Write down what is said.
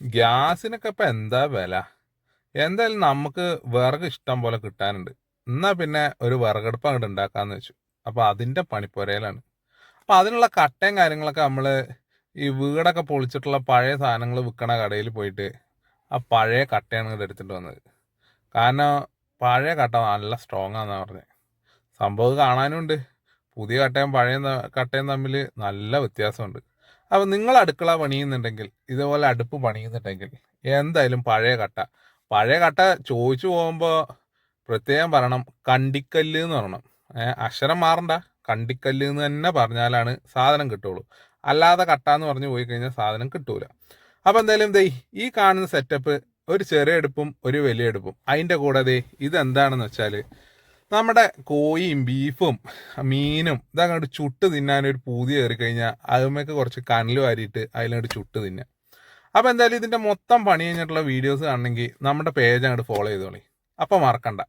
ഗ്യാസിനൊക്കെ ഇപ്പൊ എന്താ വില? എന്തായാലും നമുക്ക് വിറക് ഇഷ്ടം പോലെ കിട്ടാനുണ്ട്. എന്നാ പിന്നെ ഒരു വിറകടുപ്പ് അങ്ങോട്ട് ഉണ്ടാക്കാന്ന് വെച്ചു. അപ്പൊ അതിന്റെ പണിപ്പുരയിലാണ് അപ്പൊ അതിനുള്ള കട്ടയും കാര്യങ്ങളൊക്കെ നമ്മൾ ഈ വീടൊക്കെ പൊളിച്ചിട്ടുള്ള പഴയ സാധനങ്ങൾ വിൽക്കണ കടയിൽ പോയിട്ട് ആ പഴയ കട്ടയാണ് ഇങ്ങോട്ട് എടുത്തിട്ട് വന്നത്. കാരണം പഴയ കട്ട നല്ല സ്ട്രോങ് ആണെന്നാണ് പറഞ്ഞത് സംഭവം കാണാനുണ്ട് പുതിയ കട്ടയും പഴയ കട്ടയും തമ്മിൽ നല്ല വ്യത്യാസമുണ്ട്. അപ്പൊ നിങ്ങൾ അടുക്കള പണിയുന്നുണ്ടെങ്കിൽ ഇതുപോലെ അടുപ്പ് പണിയുന്നുണ്ടെങ്കിൽ എന്തായാലും പഴയ കട്ട. പഴയ കട്ട ചോദിച്ചു പോകുമ്പോൾ പ്രത്യേകം പറയണം കണ്ടിക്കല്ല് എന്ന് പറയണം. അക്ഷരം മാറണ്ട. കണ്ടിക്കല്ല് എന്ന് തന്നെ പറഞ്ഞാലാണ് സാധനം കിട്ടുള്ളൂ. അല്ലാതെ കട്ട എന്ന് പറഞ്ഞു പോയി കഴിഞ്ഞാൽ സാധനം കിട്ടൂല. അപ്പൊ എന്തായാലും ദേ ഈ കാണുന്ന സെറ്റപ്പ് ഒരു ചെറിയ എടുപ്പും ഒരു വലിയ എടുപ്പും അതിന്റെ കൂടെ ദേ ഇതെന്താണെന്ന് വെച്ചാൽ നമ്മുടെ കോഴിയും ബീഫും മീനും ഇതങ്ങോട്ട് ചുട്ട് തിന്നാൻ ഒരു പൂതി കയറി കഴിഞ്ഞാൽ അതുമൊക്കെ കുറച്ച് കനൽ വാരിയിട്ട് അതിലങ്ങോട്ട് ചുട്ട് തിന്നാം. അപ്പോൾ എന്തായാലും ഇതിന്റെ മൊത്തം പണി കഴിഞ്ഞിട്ടുള്ള വീഡിയോസ് കാണണമെങ്കിൽ നമ്മുടെ പേജ് അങ്ങോട്ട് ഫോളോ ചെയ്തോളി. അപ്പോൾ മറക്കണ്ട.